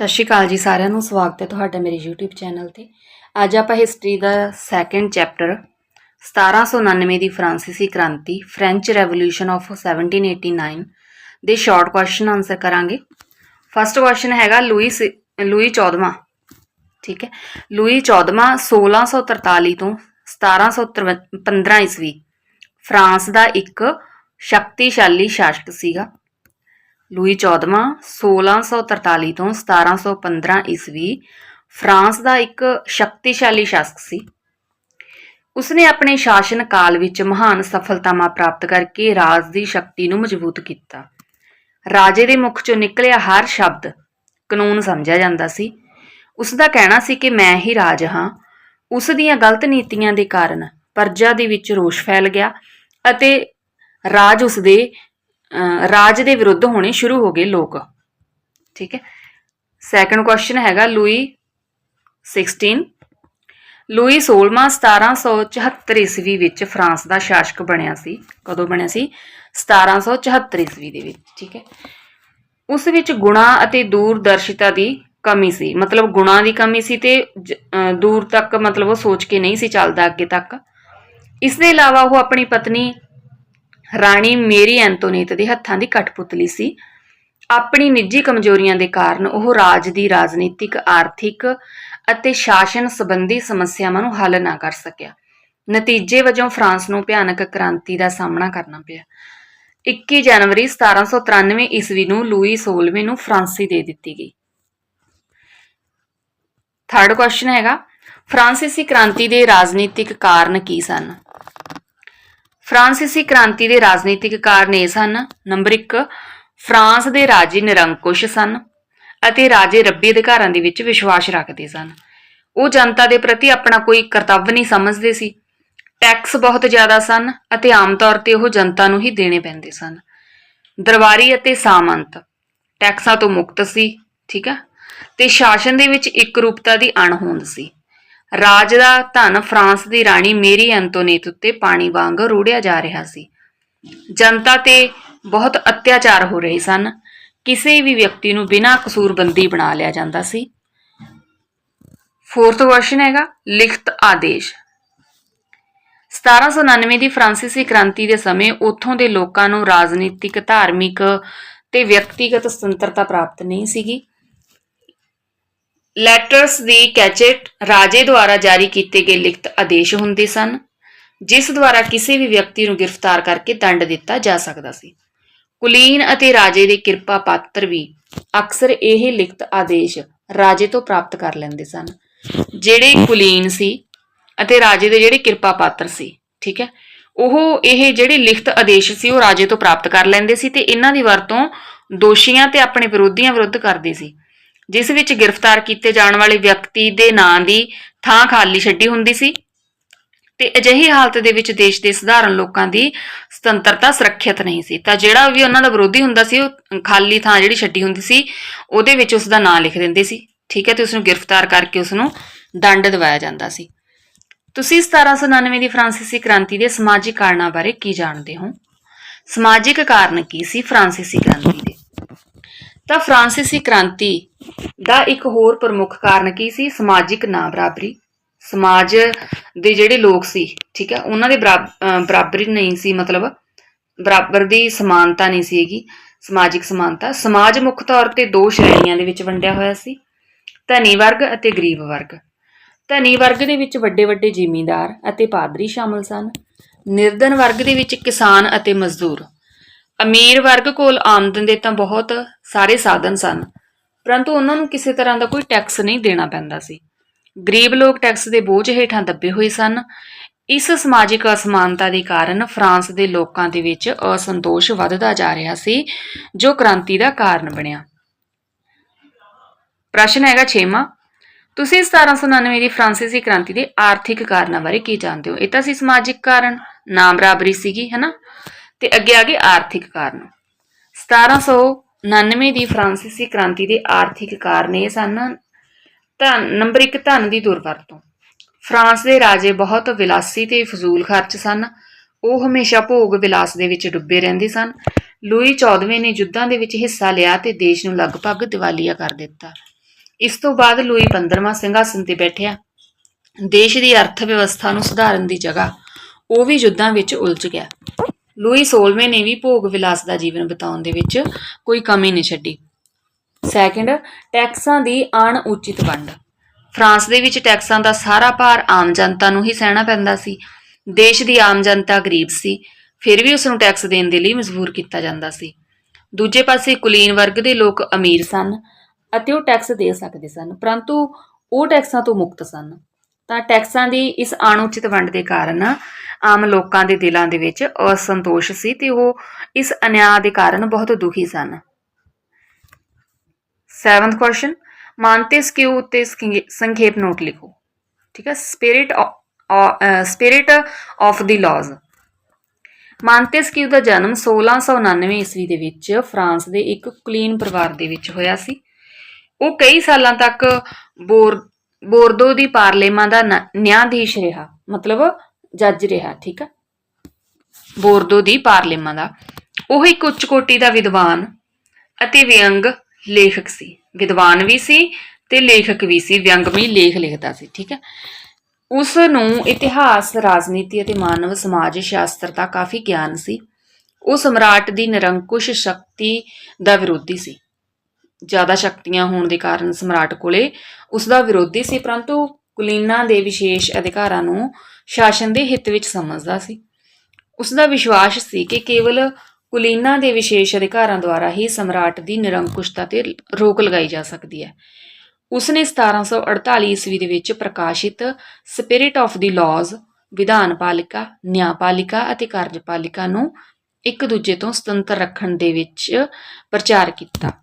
ਸਤਿ ਸ਼੍ਰੀ ਅਕਾਲ ਜੀ ਸਾਰਿਆਂ ਨੂੰ, ਸਵਾਗਤ ਹੈ ਤੁਹਾਡਾ ਮੇਰੇ YouTube ਚੈਨਲ ਤੇ। ਅੱਜ ਆਪਾਂ ਹਿਸਟਰੀ ਦਾ ਸੈਕੰਡ ਚੈਪਟਰ 1799 ਦੀ ਫਰਾਂਸੀਸੀ ਕ੍ਰਾਂਤੀ ਫ੍ਰੈਂਚ ਰੈਵੋਲੂਸ਼ਨ ਆਫ 1789 ਦੇ ਸ਼ਾਰਟ ਕੁਐਸਚਨ ਆਨਸਰ ਕਰਾਂਗੇ। ਫਸਟ ਕੁਐਸਚਨ ਹੈਗਾ ਲੂਈ ਸ- ਲੂਈ 14ਵਾਂ ਠੀਕ ਹੈ? ਲੂਈ 14ਵਾਂ 1643 ਤੋਂ 1715 ਈਸਵੀ, ਫਰਾਂਸ ਦਾ ਇੱਕ ਸ਼ਕਤੀਸ਼ਾਲੀ ਸ਼ਾਸਕ ਸੀਗਾ। ਲੂਈ 14ਵਾਂ 1643 ਤੋਂ 1715 ਈਸਵੀ ਫਰਾਂਸ ਦਾ ਇੱਕ ਸ਼ਕਤੀਸ਼ਾਲੀ ਸ਼ਾਸਕ ਸੀ। ਉਸਨੇ ਆਪਣੇ ਸ਼ਾਸਨ ਕਾਲ ਵਿੱਚ ਮਹਾਨ ਸਫਲਤਾਵਾਂ ਪ੍ਰਾਪਤ ਕਰਕੇ ਰਾਜ ਦੀ ਸ਼ਕਤੀ ਨੂੰ ਮਜ਼ਬੂਤ ਕੀਤਾ। ਰਾਜੇ ਦੇ ਮੁਖ ਚੋਂ ਨਿਕਲਿਆ ਹਰ ਸ਼ਬਦ ਕਾਨੂੰਨ ਸਮਝਿਆ ਜਾਂਦਾ ਸੀ। ਉਸ ਦਾ ਕਹਿਣਾ ਸੀ ਕਿ ਮੈਂ ਹੀ ਰਾਜ ਹਾਂ। ਉਸ ਦੀਆਂ ਗਲਤ ਨੀਤੀਆਂ ਦੇ ਕਾਰਨ ਪਰਜਾ ਦੇ ਵਿੱਚ ਰੋਸ਼ ਫੈਲ ਗਿਆ ਅਤੇ ਰਾਜ ਉਸ ਦੇ ਰਾਜ ਦੇ ਵਿਰੁੱਧ ਹੋਣੇ ਸ਼ੁਰੂ ਹੋ ਗਏ ਲੋਕ। ਠੀਕ ਹੈ। ਸੈਕੰਡ ਕੁਐਸਚਨ ਹੈਗਾ ਲੂਈ 16 ਲੂਈ 16ਵਾਂ 1774 ਈਸਵੀ ਵਿੱਚ ਫਰਾਂਸ ਦਾ ਸ਼ਾਸਕ ਬਣਿਆ ਸੀ। ਕਦੋਂ ਬਣਿਆ ਸੀ? 1774 ਈਸਵੀ ਦੇ ਵਿੱਚ। ਠੀਕ ਹੈ। ਉਸ ਵਿੱਚ ਗੁਣਾ ਅਤੇ ਦੂਰਦਰਸ਼ਿਤਾ ਦੀ ਕਮੀ ਸੀ। ਮਤਲਬ ਗੁਣਾ ਦੀ ਕਮੀ ਸੀ ਤੇ ਦੂਰ ਤੱਕ ਮਤਲਬ ਉਹ ਸੋਚ ਕੇ ਨਹੀਂ ਸੀ ਚੱਲਦਾ ਅੱਗੇ ਤੱਕ। ਇਸ ਦੇ ਇਲਾਵਾ ਉਹ ਆਪਣੀ ਪਤਨੀ ਰਾਣੀ ਮੇਰੀ ਐਂਟੋਨੀਟ ਦੇ ਹੱਥਾਂ ਦੀ ਕਠਪੁਤਲੀ ਸੀ। ਆਪਣੀ ਨਿੱਜੀ ਕਮਜ਼ੋਰੀਆਂ ਦੇ ਕਾਰਨ ਉਹ ਰਾਜ ਦੀ ਰਾਜਨੀਤਿਕ, ਆਰਥਿਕ ਅਤੇ ਸ਼ਾਸਨ ਸੰਬੰਧੀ ਸਮੱਸਿਆਵਾਂ ਨੂੰ ਹੱਲ ਨਾ ਕਰ ਸਕਿਆ। ਨਤੀਜੇ ਵਜੋਂ ਫਰਾਂਸ ਨੂੰ ਭਿਆਨਕ ਕ੍ਰਾਂਤੀ ਦਾ ਸਾਹਮਣਾ ਕਰਨਾ ਪਿਆ। 21 ਜਨਵਰੀ 1793 ਈਸਵੀ ਨੂੰ ਲੂਈ 16ਵੇਂ ਨੂੰ ਫਰਾਂਸੀ ਦੇ ਦਿੱਤੀ ਗਈ। ਥਰਡ ਕੁਐਸਚਨ ਹੈਗਾ, ਫਰਾਂਸੀਸੀ ਕ੍ਰਾਂਤੀ ਦੇ ਰਾਜਨੀਤਿਕ ਕਾਰਨ ਕੀ ਸਨ? ਫਰਾਂਸੀਸੀ ਕ੍ਰਾਂਤੀ ਦੇ ਰਾਜਨੀਤਿਕ ਕਾਰਨ ਇਹ ਸਨ ਨੰਬਰ 1 ਫਰਾਂਸ ਦੇ ਰਾਜੇ ਨਿਰੰਕੁਸ਼ ਸਨ ਅਤੇ ਰਾਜੇ ਰੱਬੀ ਅਧਿਕਾਰਾਂ ਦੇ ਵਿੱਚ ਵਿਸ਼ਵਾਸ ਰੱਖਦੇ ਸਨ। ਉਹ ਜਨਤਾ ਦੇ ਪ੍ਰਤੀ ਆਪਣਾ ਕੋਈ ਕਰਤੱਵ ਨਹੀਂ ਸਮਝਦੇ ਸੀ। ਟੈਕਸ ਬਹੁਤ ਜ਼ਿਆਦਾ ਸਨ ਅਤੇ ਆਮ ਤੌਰ ਤੇ ਉਹ ਜਨਤਾ ਨੂੰ ਹੀ ਦੇਣੇ ਪੈਂਦੇ ਸਨ। ਦਰਬਾਰੀ ਅਤੇ ਸਾਮੰਤ, ਟੈਕਸਾਂ ਤੋਂ ਮੁਕਤ ਸੀ, ਠੀਕ ਹੈ ਤੇ ਸ਼ਾਸਨ ਦੇ ਵਿੱਚ ਇੱਕ ਰੂਪਤਾ ਦੀ ਅਣਹੋਂਦ ਸੀ। ਰਾਜ ਦਾ ਧਨ ਫਰਾਂਸ ਦੀ ਰਾਣੀ ਮੇਰੀ ਐਂਟੋਨੀਟ ਉੱਤੇ ਪਾਣੀ ਵਾਂਗ ਰੂੜਿਆ ਜਾ ਰਿਹਾ ਸੀ। ਜਨਤਾ ਤੇ ਬਹੁਤ ਅਤਿਆਚਾਰ ਹੋ ਰਹੇ ਸਨ। ਕਿਸੇ ਵੀ ਵਿਅਕਤੀ ਨੂੰ ਬਿਨਾਂ ਕਸੂਰਬੰਦੀ ਬਣਾ ਲਿਆ ਜਾਂਦਾ ਸੀ। ਫੋਰਥ ਕੁਐਸਚਨ ਹੈਗਾ, ਲਿਖਤ ਆਦੇਸ਼। 1799 ਦੀ ਫਰਾਂਸੀਸੀ ਕ੍ਰਾਂਤੀ ਦੇ ਸਮੇਂ ਉੱਥੋਂ ਦੇ ਲੋਕਾਂ ਨੂੰ ਰਾਜਨੀਤਿਕ, ਧਾਰਮਿਕ ਤੇ ਵਿਅਕਤੀਗਤ ਸੁਤੰਤਰਤਾ ਪ੍ਰਾਪਤ ਨਹੀਂ ਸੀਗੀ। ਲੈਟਰਸ ਦੀ ਕੈਚੇਟ ਰਾਜੇ ਦੁਆਰਾ ਜਾਰੀ ਕੀਤੇ ਗਏ ਲਿਖਤ ਆਦੇਸ਼ ਹੁੰਦੇ ਸਨ, ਜਿਸ ਦੁਆਰਾ ਕਿਸੇ ਵੀ ਵਿਅਕਤੀ ਨੂੰ ਗ੍ਰਿਫਤਾਰ ਕਰਕੇ ਦੰਡ ਦਿੱਤਾ ਜਾ ਸਕਦਾ ਸੀ। ਕੁਲੀਨ ਅਤੇ ਰਾਜੇ ਦੇ ਕਿਰਪਾ ਪਾਤਰ ਵੀ ਅਕਸਰ ਇਹ ਲਿਖਤ ਆਦੇਸ਼ ਰਾਜੇ ਤੋਂ ਪ੍ਰਾਪਤ ਕਰ ਲੈਂਦੇ ਸਨ, ਜਿਹੜੇ ਕੁਲੀਨ ਸੀ ਅਤੇ ਰਾਜੇ ਦੇ ਜਿਹੜੇ ਕਿਰਪਾ ਪਾਤਰ ਸੀ, ਠੀਕ ਹੈ? ਉਹ ਇਹ ਜਿਹੜੇ ਲਿਖਤ ਆਦੇਸ਼ ਸੀ, ਉਹ ਰਾਜੇ ਤੋਂ ਪ੍ਰਾਪਤ ਕਰ ਲੈਂਦੇ ਸੀ ਤੇ ਇਹਨਾਂ ਦੀ ਵਰਤੋਂ ਦੋਸ਼ੀਆਂ ਤੇ ਆਪਣੇ ਵਿਰੋਧੀਆਂ ਵਿਰੁੱਧ ਕਰਦੇ ਸੀ। ਜਿਸ ਵਿੱਚ ਗ੍ਰਿਫਤਾਰ ਕੀਤੇ ਜਾਣ ਵਾਲੇ ਵਿਅਕਤੀ ਦੇ ਨਾਂ ਦੀ ਥਾਂ ਖਾਲੀ ਛੱਡੀ ਹੁੰਦੀ ਸੀ ਤੇ ਅਜਿਹੀ ਹਾਲਤ ਦੇ ਵਿੱਚ ਦੇਸ਼ ਦੇ ਸਧਾਰਨ ਲੋਕਾਂ ਦੀ ਸੁਤੰਤਰਤਾ ਸੁਰੱਖਿਅਤ ਨਹੀਂ ਸੀ। ਤਾਂ ਜਿਹੜਾ ਵੀ ਉਹਨਾਂ ਦਾ ਵਿਰੋਧੀ ਹੁੰਦਾ ਸੀ, ਉਹ ਖਾਲੀ ਥਾਂ ਜਿਹੜੀ ਛੱਡੀ ਹੁੰਦੀ ਸੀ, ਉਹਦੇ ਵਿੱਚ ਉਸ ਦਾ ਨਾਂ ਲਿਖ ਦਿੰਦੇ ਸੀ। ਠੀਕ ਹੈ, ਤੇ ਉਸ ਨੂੰ ਗ੍ਰਿਫਤਾਰ ਕਰਕੇ ਉਸ ਨੂੰ ਦੰਡ ਦਿਵਾਇਆ ਜਾਂਦਾ ਸੀ। ਤੁਸੀਂ 1799 ਦੀ ਫਰਾਂਸੀਸੀ ਕ੍ਰਾਂਤੀ ਦੇ ਸਮਾਜਿਕ ਕਾਰਨਾਂ ਬਾਰੇ ਕੀ ਜਾਣਦੇ ਹੋ? ਸਮਾਜਿਕ ਕਾਰਨ ਕੀ ਸੀ ਫਰਾਂਸੀਸੀ ਕ੍ਰਾਂਤੀ ਦੇ? ਤਾਂ ਫਰਾਂਸੀਸੀ ਕ੍ਰਾਂਤੀ ਦਾ ਇੱਕ ਹੋਰ ਪ੍ਰਮੁੱਖ ਕਾਰਨ ਕੀ ਸੀ? ਸਮਾਜਿਕ ਨਾ ਬਰਾਬਰੀ। ਸਮਾਜ ਦੇ ਜਿਹੜੇ ਲੋਕ ਸੀ, ਠੀਕ ਹੈ, ਉਹਨਾਂ ਦੇ ਬਰਾਬ- ਬਰਾਬਰੀ ਨਹੀਂ ਸੀ, ਮਤਲਬ ਬਰਾਬਰ ਦੀ ਸਮਾਨਤਾ ਨਹੀਂ ਸੀਗੀ, ਸਮਾਜਿਕ ਸਮਾਨਤਾ। ਸਮਾਜ ਮੁੱਖ ਤੌਰ ਤੇ ਦੋ ਸ਼੍ਰੇਣੀਆਂ ਦੇ ਵਿੱਚ ਵੰਡਿਆ ਹੋਇਆ ਸੀ, ਧਨੀ ਵਰਗ ਅਤੇ ਗਰੀਬ ਵਰਗ। ਧਨੀ ਵਰਗ ਦੇ ਵਿੱਚ ਵੱਡੇ ਵੱਡੇ ਜ਼ਿਮੀਂਦਾਰ ਅਤੇ ਪਾਦਰੀ ਸ਼ਾਮਲ ਸਨ। ਨਿਰਧਨ ਵਰਗ ਦੇ ਵਿੱਚ ਕਿਸਾਨ ਅਤੇ ਮਜ਼ਦੂਰ। ਅਮੀਰ ਵਰਗ ਕੋਲ ਆਮਦਨ ਦੇ ਤਾਂ ਬਹੁਤ ਸਾਰੇ ਸਾਧਨ ਸਨ, ਪਰੰਤੂ ਉਹਨਾਂ ਨੂੰ ਕਿਸੇ ਤਰ੍ਹਾਂ ਦਾ ਕੋਈ ਟੈਕਸ ਨਹੀਂ ਦੇਣਾ ਪੈਂਦਾ ਸੀ। ਗਰੀਬ ਲੋਕ ਟੈਕਸ ਦੇ ਬੋਝ ਹੇਠਾਂ ਦੱਬੇ ਹੋਏ ਸਨ। ਇਸ ਸਮਾਜਿਕ ਅਸਮਾਨਤਾ ਦੇ ਕਾਰਨ ਫਰਾਂਸ ਦੇ ਲੋਕਾਂ ਦੇ ਵਿੱਚ ਅਸੰਤੋਸ਼ ਵੱਧਦਾ ਜਾ ਰਿਹਾ ਸੀ, ਜੋ ਕ੍ਰਾਂਤੀ ਦਾ ਕਾਰਨ ਬਣਿਆ। ਪ੍ਰਸ਼ਨ ਹੈਗਾ 6ਵਾਂ ਤੁਸੀਂ 1799 ਦੀ ਫਰਾਂਸੀਸੀ ਕ੍ਰਾਂਤੀ ਦੇ ਆਰਥਿਕ ਕਾਰਨਾਂ ਬਾਰੇ ਕੀ ਜਾਣਦੇ ਹੋ? ਇਹ ਤਾਂ ਸੀ ਸਮਾਜਿਕ ਕਾਰਨ ਨਾ ਬਰਾਬਰੀ ਸੀਗੀ ਹੈਨਾ ਤੇ ਅੱਗੇ ਆ ਗਏ ਆਰਥਿਕ ਕਾਰਨ। 1799 ਦੀ ਫਰਾਂਸੀਸੀ ਕ੍ਰਾਂਤੀ ਦੇ ਆਰਥਿਕ ਕਾਰਨ ਇਹ ਸਨ, ਧਨ, ਨੰਬਰ 1 ਧਨ ਦੀ ਦੁਰਵਰਤੋਂ। ਫਰਾਂਸ ਦੇ ਰਾਜੇ ਬਹੁਤ ਵਿਲਾਸੀ ਤੇ ਫਜ਼ੂਲ ਖਰਚ ਸਨ। ਉਹ ਹਮੇਸ਼ਾ ਭੋਗ ਵਿਲਾਸ ਦੇ ਵਿੱਚ ਡੁੱਬੇ ਰਹਿੰਦੇ ਸਨ। ਲੂਈ 14ਵੇਂ ਨੇ ਯੁੱਧਾਂ ਦੇ ਵਿੱਚ ਹਿੱਸਾ ਲਿਆ ਤੇ ਦੇਸ਼ ਨੂੰ ਲਗਭਗ ਦਿਵਾਲੀਆ ਕਰ ਦਿੱਤਾ। ਇਸ ਤੋਂ ਬਾਅਦ ਲੂਈ 15ਵਾਂ ਸਿੰਘਾਸਨ ਤੇ ਬੈਠਿਆ। ਦੇਸ਼ ਦੀ ਅਰਥ ਵਿਵਸਥਾ ਨੂੰ ਸੁਧਾਰਨ ਦੀ ਜਗ੍ਹਾ ਉਹ ਵੀ ਯੁੱਧਾਂ ਵਿੱਚ ਉਲਝ ਗਿਆ। ਲੂਈ 16ਵੇਂ ਨੇ ਵੀ ਭੋਗ ਵਿਲਾਸ ਦਾ ਜੀਵਨ ਬਿਤਾਉਣ ਦੇ ਵਿੱਚ ਕੋਈ ਕਮੀ ਨਹੀਂ ਛੱਡੀ। ਸੈਕੰਡ ਟੈਕਸਾਂ ਦੀ ਅਣਉਚਿਤ ਵੰਡ। ਫਰਾਂਸ ਦੇ ਵਿੱਚ ਟੈਕਸਾਂ ਦਾ ਸਾਰਾ ਭਾਰ ਆਮ ਜਨਤਾ ਨੂੰ ਹੀ ਸਹਿਣਾ ਪੈਂਦਾ ਸੀ। ਦੇਸ਼ ਦੀ ਆਮ ਜਨਤਾ ਗਰੀਬ ਸੀ, ਫਿਰ ਵੀ ਉਸ ਨੂੰ ਟੈਕਸ ਦੇਣ ਦੇ ਲਈ ਮਜਬੂਰ ਕੀਤਾ ਜਾਂਦਾ ਸੀ। ਦੂਜੇ ਪਾਸੇ ਕੁਲੀਨ ਵਰਗ ਦੇ ਲੋਕ ਅਮੀਰ ਸਨ ਅਤੇ ਉਹ ਟੈਕਸ ਦੇ ਸਕਦੇ ਸਨ, ਪਰੰਤੂ ਉਹ ਟੈਕਸਾਂ ਤੋਂ ਮੁਕਤ ਸਨ। ਤਾਂ ਟੈਕਸਾਂ ਦੀ ਇਸ ਅਣਉਚਿਤ ਵੰਡ ਦੇ ਕਾਰਨ ਆਮ ਲੋਕਾਂ ਦੇ ਦਿਲਾਂ ਦੇ ਵਿੱਚ ਅਸੰਤੋਸ਼ ਸੀ ਤੇ ਉਹ ਇਸ ਅਨਿਆਂ ਦੇ ਕਾਰਨ ਬਹੁਤ ਦੁਖੀ ਸਨ। 7th ਕੁਐਸਚਨ ਮਾਂਟੇਸਕਿਊ ਉੱਤੇ ਸੰਖੇਪ ਨੋਟ ਲਿਖੋ। ਠੀਕ ਹੈ spirit spirit of the laws Montesquieu ਦਾ ਜਨਮ 1699 ਈਸਵੀ ਦੇ ਵਿੱਚ ਫਰਾਂਸ ਦੇ ਇੱਕ ਕੁਲੀਨ ਪਰਿਵਾਰ ਦੇ ਵਿੱਚ ਹੋਇਆ ਸੀ। ਉਹ ਕਈ ਸਾਲਾਂ ਤੱਕ ਬੋਰ, ਬੋਰਦੋ ਦੀ ਪਾਰਲੇਮਾ ਦਾ ਨ- ਨਿਆਂਧੀਸ਼ ਰਿਹਾ। ਮਤਲਬ ਜੱਜ ਰਿਹਾ, ਠੀਕ ਹੈ ਬੋਰਦੋ ਦੀ ਪਾਰਲੇਮਾ ਦਾ। ਉਹ ਇੱਕ ਉੱਚ ਕੋਟੀ ਦਾ ਵਿਦਵਾਨ ਅਤੇ ਵਿਅੰਗ ਲੇਖਕ ਸੀ। ਵਿਦਵਾਨ ਵੀ ਸੀ ਤੇ ਲੇਖਕ ਵੀ ਸੀ। ਵਿਅੰਗਮਈ ਲੇਖ ਲਿਖਦਾ ਸੀ, ਠੀਕ ਹੈ ਉਸ ਨੂੰ ਇਤਿਹਾਸ, ਰਾਜਨੀਤੀ ਅਤੇ ਮਾਨਵ ਸਮਾਜ ਸ਼ਾਸਤਰ ਦਾ ਕਾਫੀ ਗਿਆਨ ਸੀ। ਉਹ ਸਮਰਾਟ ਦੀ ਨਿਰੰਕੁਸ਼ ਸ਼ਕਤੀ ਦਾ ਵਿਰੋਧੀ ਸੀ। ਜ਼ਿਆਦਾ ਸ਼ਕਤੀਆਂ ਹੋਣ ਦੇ ਕਾਰਨ ਸਮਰਾਟ ਕੋਲੇ ਉਸ ਦਾ ਵਿਰੋਧੀ ਸੀ, ਪਰੰਤੂ ਕੁਲੀਨਾਂ ਦੇ ਵਿਸ਼ੇਸ਼ ਅਧਿਕਾਰਾਂ ਨੂੰ ਸ਼ਾਸਨ ਦੇ ਹਿੱਤ ਵਿੱਚ ਸਮਝਦਾ ਸੀ। ਉਸ ਦਾ ਵਿਸ਼ਵਾਸ ਸੀ ਕਿ ਕੇਵਲ ਕੁਲੀਨਾਂ ਦੇ ਵਿਸ਼ੇਸ਼ ਅਧਿਕਾਰਾਂ ਦੁਆਰਾ ਹੀ ਸਮਰਾਟ ਦੀ ਨਿਰੰਕੁਸ਼ਤਾ ਤੇ ਰੋਕ ਲਗਾਈ ਜਾ ਸਕਦੀ ਹੈ। ਉਸ ਨੇ 1748 ਈਸਵੀ ਦੇ ਵਿੱਚ ਪ੍ਰਕਾਸ਼ਿਤ ਸਪਿਰਿਟ ਆਫ ਦੀ ਲਾਜ਼ ਵਿਧਾਨ ਪਾਲਿਕਾ ਨਿਆਂਪਾਲਿਕਾ ਅਤੇ ਕਾਰਜਪਾਲਿਕਾ ਨੂੰ ਇੱਕ ਦੂਜੇ ਤੋਂ ਸੁਤੰਤਰ ਰੱਖਣ ਦੇ ਵਿੱਚ ਪ੍ਰਚਾਰ ਕੀਤਾ।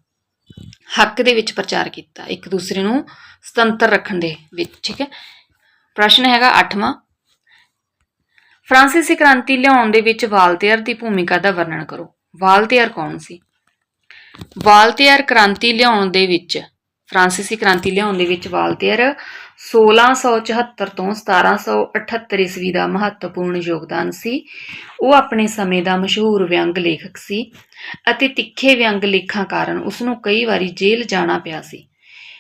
ਹੱਕ ਦੇ ਵਿੱਚ ਪ੍ਰਚਾਰ ਕੀਤਾ, ਇੱਕ ਦੂਸਰੇ ਨੂੰ ਸੁਤੰਤਰ ਰੱਖਣ ਦੇ ਵਿੱਚ, ਠੀਕ ਹੈ। ਪ੍ਰਸ਼ਨ ਹੈਗਾ 8ਵਾਂ ਫ੍ਰਾਂਸੀਸੀ ਕ੍ਰਾਂਤੀ ਲਿਆਉਣ ਦੇ ਵਿੱਚ ਵਾਲਤੇਅਰ ਦੀ ਭੂਮਿਕਾ ਦਾ ਵਰਣਨ ਕਰੋ। ਵਾਲਤੇਅਰ ਕੌਣ ਸੀ? ਵਾਲਤੇਅਰ ਕ੍ਰਾਂਤੀ ਲਿਆਉਣ ਦੇ ਵਿੱਚ, ਫ੍ਰਾਂਸੀਸੀ ਕ੍ਰਾਂਤੀ ਲਿਆਉਣ ਦੇ ਵਿੱਚ ਵਾਲਤੇਅਰ 1674 ਤੋਂ 1778 ਈਸਵੀ ਦਾ ਮਹੱਤਵਪੂਰਨ ਯੋਗਦਾਨ ਸੀ। ਉਹ ਆਪਣੇ ਸਮੇਂ ਦਾ ਮਸ਼ਹੂਰ ਵਿਅੰਗ ਲੇਖਕ ਸੀ ਅਤੇ ਤਿੱਖੇ ਵਿਅੰਗ ਲੇਖਾਂ ਕਾਰਨ ਉਸ ਨੂੰ ਕਈ ਵਾਰੀ ਜੇਲ੍ਹ ਜਾਣਾ ਪਿਆ ਸੀ।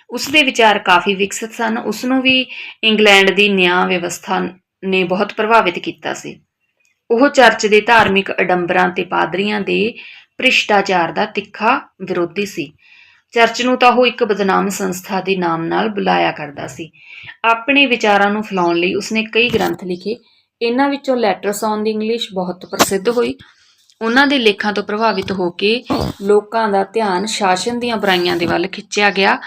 ਉਸ ਦੇ ਵਿਚਾਰ ਕਾਫੀ ਵਿਕਸਿਤ ਸਨ। ਉਸ ਨੂੰ ਵੀ ਇੰਗਲੈਂਡ ਦੀ ਨਿਆਂ ਵਿਵਸਥਾ ਨੇ ਬਹੁਤ ਪ੍ਰਭਾਵਿਤ ਕੀਤਾ ਸੀ। ਉਹ ਚਰਚ ਦੇ ਧਾਰਮਿਕ ਅਡੰਬਰਾਂ ਤੇ ਪਾਦਰੀਆਂ ਦੇ ਭ੍ਰਿਸ਼ਟਾਚਾਰ ਦਾ ਤਿੱਖਾ ਵਿਰੋਧੀ ਸੀ। ਚਰਚ ਨੂੰ ਤਾਂ ਉਹ ਇੱਕ ਬਦਨਾਮ ਸੰਸਥਾ ਦੇ ਨਾਮ ਨਾਲ ਬੁਲਾਇਆ ਕਰਦਾ ਸੀ। ਆਪਣੇ ਵਿਚਾਰਾਂ ਨੂੰ ਫੈਲਾਉਣ ਲਈ ਉਸਨੇ ਕਈ ਗ੍ਰੰਥ ਲਿਖੇ। ਇਹਨਾਂ ਵਿੱਚੋਂ ਲੈਟਰਸ ਔਨ ਦੀ ਇੰਗਲਿਸ਼ ਬਹੁਤ ਪ੍ਰਸਿੱਧ ਹੋਈ। ਉਹਨਾਂ ਦੇ ਲੇਖਾਂ ਤੋਂ ਪ੍ਰਭਾਵਿਤ ਹੋ ਕੇ ਲੋਕਾਂ ਦਾ ਧਿਆਨ ਸ਼ਾਸਨ ਦੀਆਂ ਬੁਰਾਈਆਂ ਦੇ ਵੱਲ ਖਿੱਚਿਆ ਗਿਆ।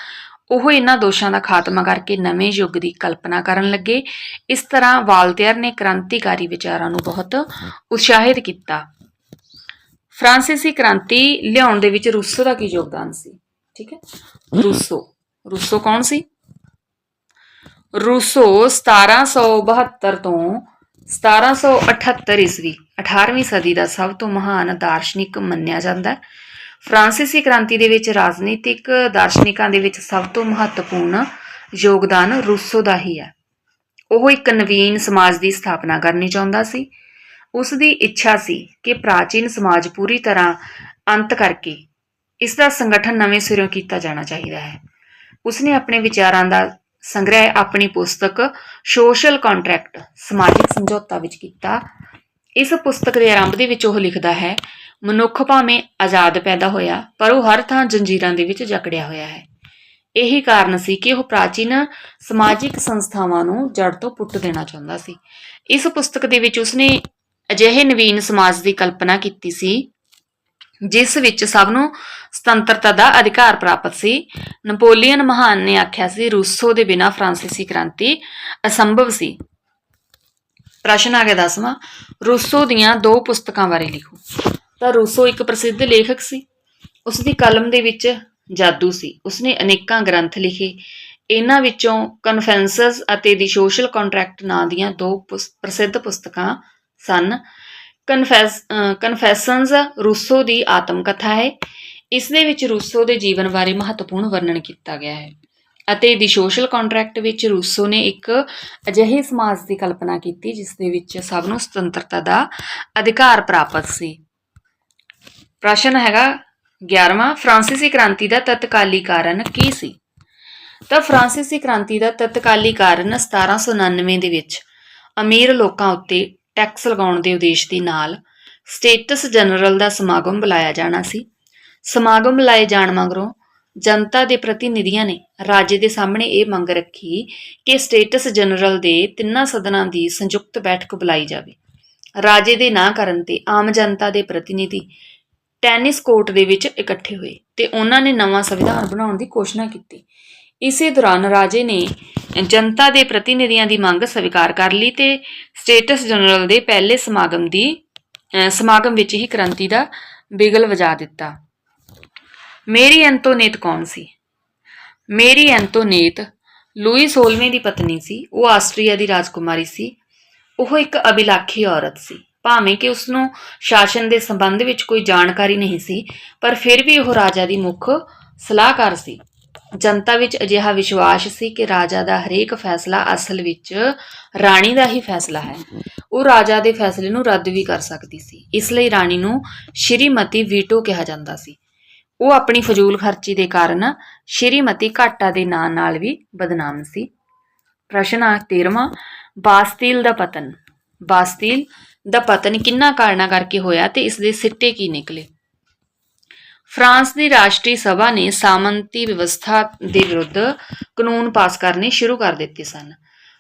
ਉਹ ਇਹਨਾਂ ਦੋਸ਼ਾਂ ਦਾ ਖਾਤਮਾ ਕਰਕੇ ਨਵੇਂ ਯੁੱਗ ਦੀ ਕਲਪਨਾ ਕਰਨ ਲੱਗੇ। ਇਸ ਤਰ੍ਹਾਂ ਵਾਲਤੇਅਰ ਨੇ ਕ੍ਰਾਂਤੀਕਾਰੀ ਵਿਚਾਰਾਂ ਨੂੰ ਬਹੁਤ ਉਤਸ਼ਾਹਿਤ ਕੀਤਾ। ਫ੍ਰਾਂਸੀਸੀ ਕ੍ਰਾਂਤੀ ਲਿਆਉਣ ਦੇ ਵਿੱਚ ਰੂਸੋ ਦਾ ਕੀ ਯੋਗਦਾਨ ਸੀ? ਠੀਕ ਹੈ ਰੂਸੋ ਰੂਸੋ ਕੌਣ ਸੀ ਰੂਸੋ 1772 ਤੋਂ 1778 ਈਸਵੀ 18ਵੀਂ ਸਦੀ ਦਾ ਸਭ ਤੋਂ ਮਹਾਨ ਦਾਰਸ਼ਨਿਕ ਮੰਨਿਆ ਜਾਂਦਾ ਹੈ ਫ੍ਰਾਂਸੀਸੀ ਕ੍ਰਾਂਤੀ ਦੇ ਵਿੱਚ ਰਾਜਨੀਤਿਕ ਦਾਰਸ਼ਨਿਕਾਂ ਦੇ ਵਿੱਚ ਸਭ ਤੋਂ ਮਹੱਤਵਪੂਰਨ ਯੋਗਦਾਨ ਰੂਸੋ ਦਾ ਹੀ ਹੈ ਉਹ ਇੱਕ ਨਵੀਨ ਸਮਾਜ ਦੀ ਸਥਾਪਨਾ ਕਰਨੀ ਚਾਹੁੰਦਾ ਸੀ ਉਸ ਦੀ ਇੱਛਾ ਸੀ ਕਿ ਪ੍ਰਾਚੀਨ ਸਮਾਜ ਪੂਰੀ ਤਰ੍ਹਾਂ ਅੰਤ ਕਰਕੇ ਇਸ ਦਾ ਸੰਗਠਨ ਨਵੇਂ ਸਿਰੋਂ ਕੀਤਾ ਜਾਣਾ ਚਾਹੀਦਾ ਹੈ। ਉਸਨੇ ਆਪਣੇ ਵਿਚਾਰਾਂ ਦਾ ਸੰਗ੍ਰਹਿ ਆਪਣੀ ਪੁਸਤਕ ਸੋਸ਼ਲ ਕੰਟਰੈਕਟ ਸਮਾਜਿਕ ਸਮਝੌਤਾ ਵਿੱਚ ਕੀਤਾ। ਇਸ ਪੁਸਤਕ ਦੇ ਆਰੰਭ ਦੇ ਵਿੱਚ ਉਹ ਲਿਖਦਾ ਹੈ, ਮਨੁੱਖ ਭਾਵੇਂ ਆਜ਼ਾਦ ਪੈਦਾ ਹੋਇਆ, ਪਰ ਉਹ ਹਰ ਥਾਂ ਜੰਜੀਰਾਂ ਦੇ ਵਿੱਚ ਜਕੜਿਆ ਹੋਇਆ ਹੈ। ਇਹੀ ਕਾਰਨ ਸੀ ਕਿ ਉਹ ਪ੍ਰਾਚੀਨ ਸਮਾਜਿਕ ਸੰਸਥਾਵਾਂ ਨੂੰ ਜੜ ਤੋਂ ਪੁੱਟ ਦੇਣਾ ਚਾਹੁੰਦਾ ਸੀ। ਇਸ ਪੁਸਤਕ ਦੇ ਵਿੱਚ ਉਸਨੇ ਅਜਿਹੇ ਨਵੀਨ ਸਮਾਜ ਦੀ ਕਲਪਨਾ ਕੀਤੀ ਸੀ ਜਿਸ ਵਿੱਚ ਸਭ ਨੂੰ ਸੁਤੰਤਰਤਾ ਦਾ ਅਧਿਕਾਰ ਪ੍ਰਾਪਤ ਸੀ। ਨਪੋਲੀਅਨ ਮਹਾਨ ਨੇ ਆਖਿਆ ਸੀ, ਰੂਸੋ ਦੇ ਬਿਨਾ ਫ੍ਰਾਂਸੀਸੀ ਕ੍ਰਾਂਤੀ ਅਸੰਭਵ ਸੀ। ਪ੍ਰਸ਼ਨ ਆ ਗਿਆ ਦਸਵਾਂ, ਰੂਸੋ ਦੀਆਂ ਦੋ ਪੁਸਤਕਾਂ ਬਾਰੇ ਲਿਖੋ। ਤਾਂ ਰੂਸੋ ਇੱਕ ਪ੍ਰਸਿੱਧ ਲੇਖਕ ਸੀ। ਉਸ ਦੀ ਕਲਮ ਦੇ ਵਿੱਚ ਜਾਦੂ ਸੀ। ਉਸਨੇ ਅਨੇਕਾਂ ਗ੍ਰੰਥ ਲਿਖੇ। ਇਹਨਾਂ ਵਿੱਚੋਂ ਕਨਫੈਂਸਸ ਅਤੇ ਦੀ ਸੋਸ਼ਲ ਕੰਟਰੈਕਟ ਨਾਂ ਦੀਆਂ ਦੋ ਪੁਸ- ਪ੍ਰਸਿੱਧ ਪੁਸਤਕਾਂ ਸਨ। ਕਨਫੈਸ ਕਨਫੈਸ਼ਨਸ ਰੂਸੋ ਦੀ ਆਤਮ ਕਥਾ ਹੈ। ਇਸ ਦੇ ਵਿੱਚ ਰੂਸੋ ਦੇ ਜੀਵਨ ਬਾਰੇ ਮਹੱਤਵਪੂਰਨ ਵਰਣਨ ਕੀਤਾ ਗਿਆ ਹੈ ਅਤੇ ਦੀ ਸੋਸ਼ਲ ਕੰਟਰੈਕਟ ਵਿੱਚ ਰੂਸੋ ਨੇ ਇੱਕ ਅਜਿਹੇ ਸਮਾਜ ਦੀ ਕਲਪਨਾ ਕੀਤੀ ਜਿਸ ਦੇ ਵਿੱਚ ਸਭ ਨੂੰ ਸੁਤੰਤਰਤਾ ਦਾ ਅਧਿਕਾਰ ਪ੍ਰਾਪਤ ਸੀ। ਪ੍ਰਸ਼ਨ ਹੈਗਾ 11ਵਾਂ ਫ੍ਰਾਂਸੀਸੀ ਕ੍ਰਾਂਤੀ ਦਾ ਤਤਕਾਲੀ ਕਾਰਨ ਕੀ ਸੀ? ਤਾਂ ਫਰਾਂਸੀਸੀ ਕ੍ਰਾਂਤੀ ਦਾ ਤਤਕਾਲੀ ਕਾਰਨ 1799 ਦੇ ਵਿੱਚ ਅਮੀਰ ਲੋਕਾਂ ਉੱਤੇ ਟੈਕਸ ਲਗਾਉਣ ਦੇ ਉਦੇਸ਼ ਦੇ ਨਾਲ ਸਟੇਟਸ ਜਨਰਲ ਦਾ ਸਮਾਗਮ ਬੁਲਾਇਆ ਜਾਣਾ ਸੀ। ਸਮਾਗਮ ਬੁਲਾਏ ਜਾਣ ਮਗਰੋਂ ਜਨਤਾ ਦੇ ਪ੍ਰਤੀਨਿਧੀਆਂ ਨੇ ਰਾਜੇ ਦੇ ਸਾਹਮਣੇ ਇਹ ਮੰਗ ਰੱਖੀ ਕਿ ਸਟੇਟਸ ਜਨਰਲ ਦੇ ਤਿੰਨਾਂ ਸਦਨਾਂ ਦੀ ਸੰਯੁਕਤ ਬੈਠਕ ਬੁਲਾਈ ਜਾਵੇ। ਰਾਜੇ ਦੇ ਨਾ ਕਰਨ ਤੇ ਆਮ ਜਨਤਾ ਦੇ ਪ੍ਰਤੀਨਿਧੀ ਟੈਨਿਸ ਕੋਰਟ ਦੇ ਵਿੱਚ ਇਕੱਠੇ ਹੋਏ ਤੇ ਉਹਨਾਂ ਨੇ ਨਵਾਂ ਸੰਵਿਧਾਨ ਬਣਾਉਣ ਦੀ ਘੋਸ਼ਣਾ ਕੀਤੀ। ਇਸੇ ਦੌਰਾਨ ਰਾਜੇ ਨੇ ਜਨਤਾ ਦੇ ਪ੍ਰਤੀਨਿਧੀਆਂ ਦੀ ਮੰਗ ਸਵੀਕਾਰ ਕਰ ਲਈ ਤੇ ਸਟੇਟਸ ਜਨਰਲ ਦੇ ਪਹਿਲੇ ਸਮਾਗਮ ਦੀ ਸਮਾਗਮ ਵਿੱਚ ਹੀ ਕ੍ਰਾਂਤੀ ਦਾ ਬਿਗਲ ਵਜਾ ਦਿੱਤਾ। ਮੇਰੀ ਐਂਤੋਨੇਟ ਕੌਣ ਸੀ? ਮੇਰੀ ਐਂਤੋਨੇਟ ਲੂਈ 16ਵੇਂ ਦੀ ਪਤਨੀ ਸੀ, ਉਹ ਆਸਟਰੀਆ ਦੀ ਰਾਜਕੁਮਾਰੀ ਸੀ, ਉਹ ਇੱਕ ਅਭਿਲਾਖੀ ਔਰਤ ਸੀ। ਭਾਵੇਂ ਕਿ ਉਸ ਨੂੰ ਸ਼ਾਸਨ ਦੇ ਸੰਬੰਧ ਵਿੱਚ ਕੋਈ ਜਾਣਕਾਰੀ ਨਹੀਂ ਸੀ, ਪਰ ਫਿਰ ਵੀ ਉਹ ਰਾਜਾ ਦੀ ਮੁੱਖ ਸਲਾਹਕਾਰ ਸੀ। ਜਨਤਾ ਵਿੱਚ ਅਜਿਹਾ ਵਿਸ਼ਵਾਸ ਸੀ ਕਿ ਰਾਜਾ ਦਾ ਹਰੇਕ ਫੈਸਲਾ ਅਸਲ ਵਿੱਚ ਰਾਣੀ ਦਾ ਹੀ ਫੈਸਲਾ ਹੈ। ਉਹ ਰਾਜਾ ਦੇ ਫੈਸਲੇ ਨੂੰ ਰੱਦ ਵੀ ਕਰ ਸਕਦੀ ਸੀ। ਇਸ ਲਈ ਰਾਣੀ ਨੂੰ ਸ਼੍ਰੀਮਤੀ ਵੀਟੋ ਕਿਹਾ ਜਾਂਦਾ ਸੀ। ਉਹ ਆਪਣੀ ਫਜ਼ੂਲ ਖਰਚੀ ਦੇ ਕਾਰਨ ਸ਼੍ਰੀਮਤੀ ਘਾਟਾ ਦੇ ਨਾਂ ਨਾਲ ਵੀ ਬਦਨਾਮ ਸੀ। ਪ੍ਰਸ਼ਨ ਆ 13ਵਾਂ ਬਾਸਤੀਲ ਦਾ ਪਤਨ। ਬਾਸਤੀਲ ਦਾ ਪਤਨ ਕਿੰਨਾ ਕਾਰਨਾਂ ਕਰਕੇ ਹੋਇਆ ਤੇ ਇਸ ਦੇ ਸਿੱਟੇ ਕੀ ਨਿਕਲੇ? ਫਰਾਂਸ ਦੀ ਰਾਸ਼ਟਰੀ ਸਭਾ ਨੇ ਸਾਮੰਤੀ ਵਿਵਸਥਾ ਦੇ ਵਿਰੁੱਧ ਕਾਨੂੰਨ ਪਾਸ ਕਰਨੇ ਸ਼ੁਰੂ ਕਰ ਦਿੱਤੇ ਸਨ।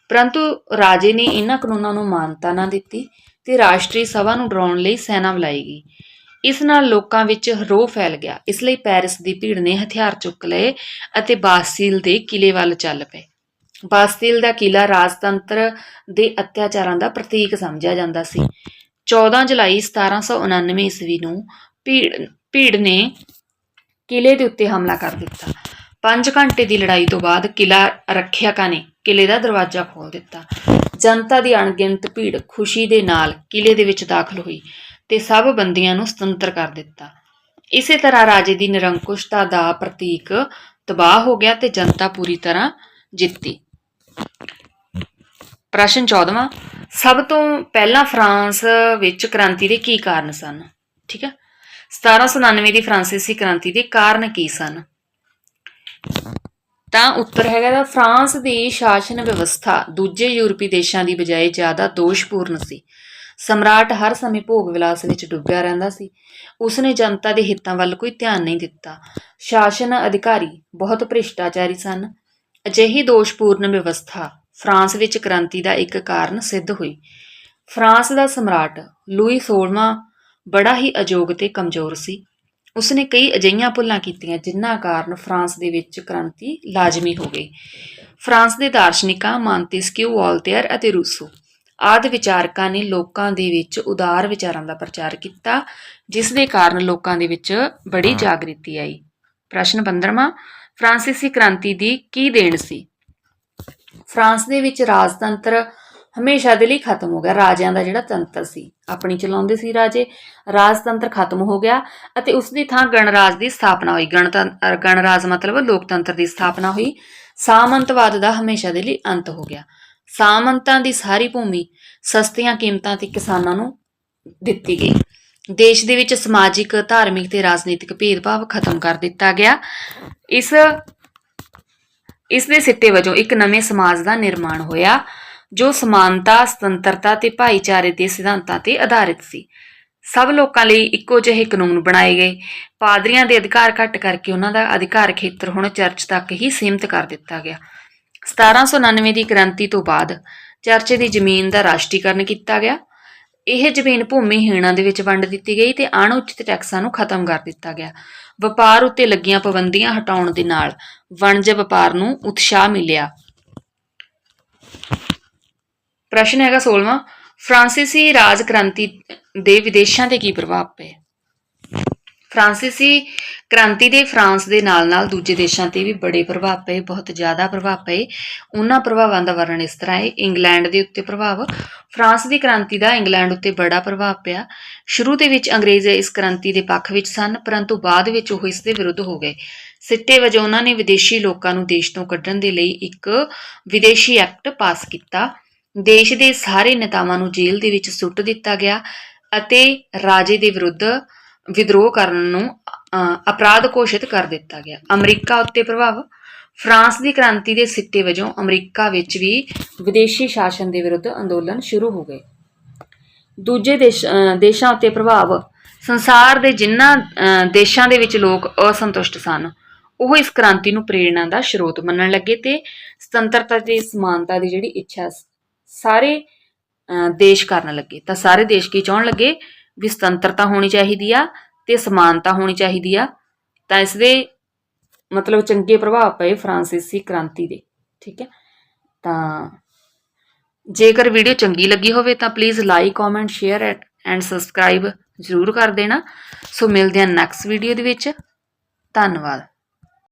ਪਰੰਤੂ ਰਾਜੇ ਨੇ ਇਹਨਾਂ ਕਾਨੂੰਨਾਂ ਨੂੰ ਮਾਨਤਾ ਨਾ ਦਿੱਤੀ ਤੇ ਰਾਸ਼ਟਰੀ ਸਭਾ ਨੂੰ ਡਰਾਉਣ ਲਈ ਸੈਨਾ ਬੁਲਾਈ ਗਈ। ਇਸ ਨਾਲ ਲੋਕਾਂ ਵਿੱਚ ਰੋਹ ਫੈਲ ਗਿਆ। ਇਸ ਲਈ ਪੈਰਿਸ ਦੀ ਭੀੜ ਨੇ ਹਥਿਆਰ ਚੁੱਕ ਲਏ ਅਤੇ ਬਾਸਤੀਲ ਦੇ ਕਿਲੇ ਵੱਲ ਚੱਲ ਪਏ। ਬਾਸਤੀਲ ਦਾ ਕਿਲਾ ਰਾਜਤੰਤਰ ਦੇ ਅਤਿਆਚਾਰਾਂ ਦਾ ਪ੍ਰਤੀਕ ਸਮਝਿਆ ਜਾਂਦਾ ਸੀ। 14 ਜੁਲਾਈ 1799 ਈਸਵੀ ਨੂੰ ਭੀੜ ਭੀੜ ਨੇ ਕਿਲੇ ਦੇ ਉੱਤੇ ਹਮਲਾ ਕਰ ਦਿੱਤਾ। 5 ਘੰਟੇ ਦੀ ਲੜਾਈ ਤੋਂ ਬਾਅਦ ਕਿਲਾ ਰੱਖਿਆਕਾਂ ਨੇ ਕਿਲੇ ਦਾ ਦਰਵਾਜ਼ਾ ਖੋਲ੍ਹ ਦਿੱਤਾ। ਜਨਤਾ ਦੀ ਅਣਗਿਣਤ ਭੀੜ ਖੁਸ਼ੀ ਦੇ ਨਾਲ ਕਿਲੇ ਦੇ ਵਿੱਚ ਦਾਖਲ ਹੋਈ ਤੇ ਸਭ ਬੰਦੀਆਂ ਨੂੰ ਸੁਤੰਤਰ ਕਰ ਦਿੱਤਾ। ਇਸੇ ਤਰ੍ਹਾਂ ਰਾਜੇ ਦੀ ਨਿਰੰਕੁਸ਼ਤਾ ਦਾ ਪ੍ਰਤੀਕ ਤਬਾਹ ਹੋ ਗਿਆ ਤੇ ਜਨਤਾ ਪੂਰੀ ਤਰ੍ਹਾਂ ਜਿੱਤੀ। ਪ੍ਰਸ਼ਨ 14ਵਾਂ ਸਭ ਤੋਂ ਪਹਿਲਾਂ ਫਰਾਂਸ ਵਿੱਚ ਕ੍ਰਾਂਤੀ ਦੇ ਕੀ ਕਾਰਨ ਸਨ? ਠੀਕ ਹੈ। 1799 ਦੀ ਫਰਾਂਸੀਸੀ ਕ੍ਰਾਂਤੀ ਦੇ ਕਾਰਨ ਕੀ ਸਨ? ਤਾਂ ਉੱਤਰ ਹੈਗਾ ਦਾ ਫਰਾਂਸ ਦੀ ਸ਼ਾਸਨ ਵਿਵਸਥਾ ਦੂਜੇ ਯੂਰਪੀ ਦੇਸ਼ਾਂ ਦੀ ਬਜਾਏ ਜ਼ਿਆਦਾ ਦੋਸ਼ਪੂਰਨ ਸੀ। ਸਮਰਾਟ ਹਰ ਸਮੇਂ ਭੋਗ ਵਿਲਾਸ ਵਿੱਚ ਡੁੱਬਿਆ ਰਹਿੰਦਾ ਸੀ। ਉਸਨੇ ਜਨਤਾ ਦੇ ਹਿੱਤਾਂ ਵੱਲ ਕੋਈ ਧਿਆਨ ਨਹੀਂ ਦਿੱਤਾ। ਸ਼ਾਸਨ ਅਧਿਕਾਰੀ ਬਹੁਤ ਭ੍ਰਿਸ਼ਟਾਚਾਰੀ ਸਨ। ਅਜਿਹੀ ਦੋਸ਼ਪੂਰਨ ਵਿਵਸਥਾ ਫਰਾਂਸ ਵਿੱਚ ਕ੍ਰਾਂਤੀ ਦਾ ਇੱਕ ਕਾਰਨ ਸਿੱਧ ਹੋਈ। ਫਰਾਂਸ ਦਾ ਸਮਰਾਟ ਲੂਈ 16ਵਾਂ ਬੜਾ ਹੀ ਅਯੋਗ ਤੇ ਕਮਜ਼ੋਰ ਸੀ। ਉਸਨੇ ਕਈ ਅਜਿਹੀਆਂ ਭੁੱਲਾਂ ਕੀਤੀਆਂ ਜਿਨ੍ਹਾਂ ਕਾਰਨ ਫਰਾਂਸ ਦੇ ਵਿੱਚ ਕ੍ਰਾਂਤੀ ਲਾਜ਼ਮੀ ਹੋ ਗਈ। ਫਰਾਂਸ ਦੇ ਦਾਰਸ਼ਨਿਕਾਂ ਮਾਂਤੇਸਕਿਊ ਵਾਲਟੇਅਰ ਅਤੇ ਰੂਸੋ ਆਦਿ ਵਿਚਾਰਕਾਂ ਨੇ ਲੋਕਾਂ ਦੇ ਵਿੱਚ ਉਦਾਰ ਵਿਚਾਰਾਂ ਦਾ ਪ੍ਰਚਾਰ ਕੀਤਾ ਜਿਸ ਦੇ ਕਾਰਨ ਲੋਕਾਂ ਦੇ ਵਿੱਚ ਬੜੀ ਜਾਗ੍ਰਿਤੀ ਆਈ। ਪ੍ਰਸ਼ਨ 15ਵਾਂ ਫਰਾਂਸੀਸੀ ਕ੍ਰਾਂਤੀ ਦੀ ਕੀ ਦੇਣ ਸੀ? ਫਰਾਂਸ ਦੇ ਵਿੱਚ ਰਾਜਤੰਤਰ ਹਮੇਸ਼ਾ ਦੇ ਲਈ ਖਤਮ ਹੋ ਗਿਆ। ਰਾਜਿਆਂ ਦਾ ਜਿਹੜਾ ਤੰਤਰ ਸੀ, ਆਪਣੀ ਚਲਾਉਂਦੇ ਸੀ ਰਾਜੇ। ਰਾਜਤੰਤਰ ਖਤਮ ਹੋ ਗਿਆ ਅਤੇ ਉਸ ਦੀ ਥਾਂ ਗਣਰਾਜ ਦੀ ਸਥਾਪਨਾ ਹੋਈ। ਗਣਤੰਤਰ ਗਣਰਾਜ ਮਤਲਬ ਲੋਕਤੰਤਰ ਦੀ ਸਥਾਪਨਾ ਹੋਈ। ਸਾਮੰਤਵਾਦ ਦਾ ਹਮੇਸ਼ਾ ਦੇ ਲਈ ਅੰਤ ਹੋ ਗਿਆ। ਸਾਮੰਤਾਂ ਦੀ ਸਾਰੀ ਭੂਮੀ ਸਸਤੀਆਂ ਕੀਮਤਾਂ ਤੇ ਕਿਸਾਨਾਂ ਨੂੰ ਦਿੱਤੀ ਗਈ। ਦੇਸ਼ ਦੇ ਵਿੱਚ ਸਮਾਜਿਕ, ਧਾਰਮਿਕ ਤੇ ਰਾਜਨੀਤਿਕ ਭੇਦਭਾਵ ਖਤਮ ਕਰ ਦਿੱਤਾ ਗਿਆ। ਇਸ ਇਸ ਦੇ ਸਿੱਟੇ ਵਜੋਂ ਇੱਕ ਨਵੇਂ ਸਮਾਜ ਦਾ ਨਿਰਮਾਣ ਹੋਇਆ। ਜੋ ਸਮਾਨਤਾ, ਸੁਤੰਤਰਤਾ ਤੇ ਭਾਈਚਾਰੇ ਦੇ ਸਿਧਾਂਤਾਂ ਤੇ ਆਧਾਰਿਤ ਸੀ। ਸਭ ਲੋਕਾਂ ਲਈ ਇੱਕੋ ਜਿਹੇ ਕਾਨੂੰਨ ਬਣਾਏ ਗਏ। ਪਾਦਰੀਆਂ ਦੇ ਅਧਿਕਾਰ ਘੱਟ ਕਰਕੇ ਉਹਨਾਂ ਦਾ ਅਧਿਕਾਰ ਖੇਤਰ ਹੁਣ ਚਰਚ ਤੱਕ ਹੀ ਸੀਮਿਤ ਕਰ ਦਿੱਤਾ ਗਿਆ। 1799 ਦੀ ਕ੍ਰਾਂਤੀ ਤੋਂ ਬਾਅਦ ਚਰਚ ਦੀ ਜ਼ਮੀਨ ਦਾ ਰਾਸ਼ਟਰੀਕਰਨ ਕੀਤਾ ਗਿਆ। ਇਹ ਜ਼ਮੀਨ ਭੂਮੀ ਭੂਮੀਹੀਣਾਂ ਦੇ ਵਿੱਚ ਵੰਡ ਦਿੱਤੀ ਗਈ ਤੇ ਅਣਉਚਿਤ ਟੈਕਸਾਂ ਨੂੰ ਖਤਮ ਕਰ ਦਿੱਤਾ ਗਿਆ। ਵਪਾਰ ਉੱਤੇ ਲੱਗੀਆਂ ਪਾਬੰਦੀਆਂ ਹਟਾਉਣ ਦੇ ਨਾਲ ਵਣਜ ਵਪਾਰ ਨੂੰ ਉਤਸ਼ਾਹ ਮਿਲਿਆ। ਪ੍ਰਸ਼ਨ ਹੈਗਾ 16ਵਾਂ ਫਰਾਂਸੀਸੀ ਰਾਜ ਕ੍ਰਾਂਤੀ ਦੇ ਵਿਦੇਸ਼ਾਂ ਤੇ ਕੀ ਪ੍ਰਭਾਵ ਪਏ? ਫਰਾਂਸੀਸੀ ਕ੍ਰਾਂਤੀ ਦੇ ਫਰਾਂਸ ਦੇ ਨਾਲ-ਨਾਲ ਦੂਜੇ ਦੇਸ਼ਾਂ ਤੇ ਵੀ ਬੜੇ ਪ੍ਰਭਾਵ ਪਏ, ਬਹੁਤ ਜ਼ਿਆਦਾ ਪ੍ਰਭਾਵ ਪਏ। ਉਹਨਾਂ ਪ੍ਰਭਾਵਾਂ ਦਾ ਵਰਣਨ ਇਸ ਤਰ੍ਹਾਂ ਹੈ, ਇੰਗਲੈਂਡ ਦੇ ਉੱਤੇ ਪ੍ਰਭਾਵ, ਫਰਾਂਸ ਦੀ ਕ੍ਰਾਂਤੀ ਦਾ ਇੰਗਲੈਂਡ ਉੱਤੇ ਬੜਾ ਪ੍ਰਭਾਵ ਪਿਆ। ਸ਼ੁਰੂ ਦੇ ਵਿੱਚ ਅੰਗਰੇਜ਼ ਇਸ ਕ੍ਰਾਂਤੀ ਦੇ ਪੱਖ ਵਿੱਚ ਸਨ, ਪਰੰਤੂ ਬਾਅਦ ਵਿੱਚ ਉਹ ਇਸ ਦੇ ਵਿਰੁੱਧ ਹੋ ਗਏ। ਸਿੱਟੇ ਵਜੋਂ ਉਹਨਾਂ ਨੇ ਵਿਦੇਸ਼ੀ ਲੋਕਾਂ ਨੂੰ ਦੇਸ਼ ਤੋਂ ਕੱਢਣ ਦੇ ਲਈ ਇੱਕ ਵਿਦੇਸ਼ੀ ਐਕਟ ਪਾਸ ਕੀਤਾ। ਦੇਸ਼ ਦੇ ਸਾਰੇ ਨੇਤਾਵਾਂ ਨੂੰ ਜੇਲ੍ਹ ਦੇ ਵਿੱਚ ਸੁੱਟ ਦਿੱਤਾ ਗਿਆ ਅਤੇ ਰਾਜੇ ਦੇ ਵਿਰੁੱਧ ਵਿਦਰੋਹ ਕਰਨ ਨੂੰ ਅਪਰਾਧ ਘੋਸ਼ਿਤ ਕਰ ਦਿੱਤਾ ਗਿਆ। ਅਮਰੀਕਾ ਉੱਤੇ ਪ੍ਰਭਾਵ? ਫਰਾਂਸ ਦੀ ਕ੍ਰਾਂਤੀ ਦੇ ਸਿੱਟੇ ਵਜੋਂ ਅਮਰੀਕਾ ਵਿੱਚ ਵੀ ਵਿਦੇਸ਼ੀ ਸ਼ਾਸਨ ਦੇ ਵਿਰੁੱਧ ਅੰਦੋਲਨ ਸ਼ੁਰੂ ਹੋ ਗਏ। ਦੂਜੇ ਦੇਸ਼ ਦੇਸ਼ਾਂ ਉੱਤੇ ਪ੍ਰਭਾਵ? ਸੰਸਾਰ ਦੇ ਜਿਨ੍ਹਾਂ ਦੇਸ਼ਾਂ ਦੇ ਵਿੱਚ ਲੋਕ ਅਸੰਤੁਸ਼ਟ ਸਨ, ਉਹ ਇਸ ਕ੍ਰਾਂਤੀ ਨੂੰ ਪ੍ਰੇਰਣਾ ਦਾ ਸਰੋਤ ਮੰਨਣ ਲੱਗੇ ਤੇ ਸੁਤੰਤਰਤਾ ਤੇ ਸਮਾਨਤਾ ਦੀ ਜਿਹੜੀ ਇੱਛਾ ਸਾਰੇ ਦੇਸ਼ ਕਰਨ ਲੱਗੇ। ਤਾਂ ਸਾਰੇ ਦੇਸ਼ ਕੀ ਚਾਹਣ ਲੱਗੇ? ਵੀ ਸੁਤੰਤਰਤਾ ਹੋਣੀ ਚਾਹੀਦੀ ਆ ਤੇ ਸਮਾਨਤਾ ਹੋਣੀ ਚਾਹੀਦੀ ਆ। ਤਾਂ ਇਸ ਦੇ ਮਤਲਬ ਚੰਗੇ ਪ੍ਰਭਾਵ ਪਏ ਫਰਾਂਸੀਸੀ ਕ੍ਰਾਂਤੀ ਦੇ। ਠੀਕ ਹੈ? ਤਾਂ ਜੇਕਰ ਵੀਡੀਓ ਚੰਗੀ ਲੱਗੀ ਹੋਵੇ ਤਾਂ please like, comment, share and subscribe ਜ਼ਰੂਰ ਕਰ ਦੇਣਾ। ਸੋ ਮਿਲਦੇ ਹਾਂ ਨੈਕਸਟ ਵੀਡੀਓ ਦੇ ਵਿੱਚ। ਧੰਨਵਾਦ।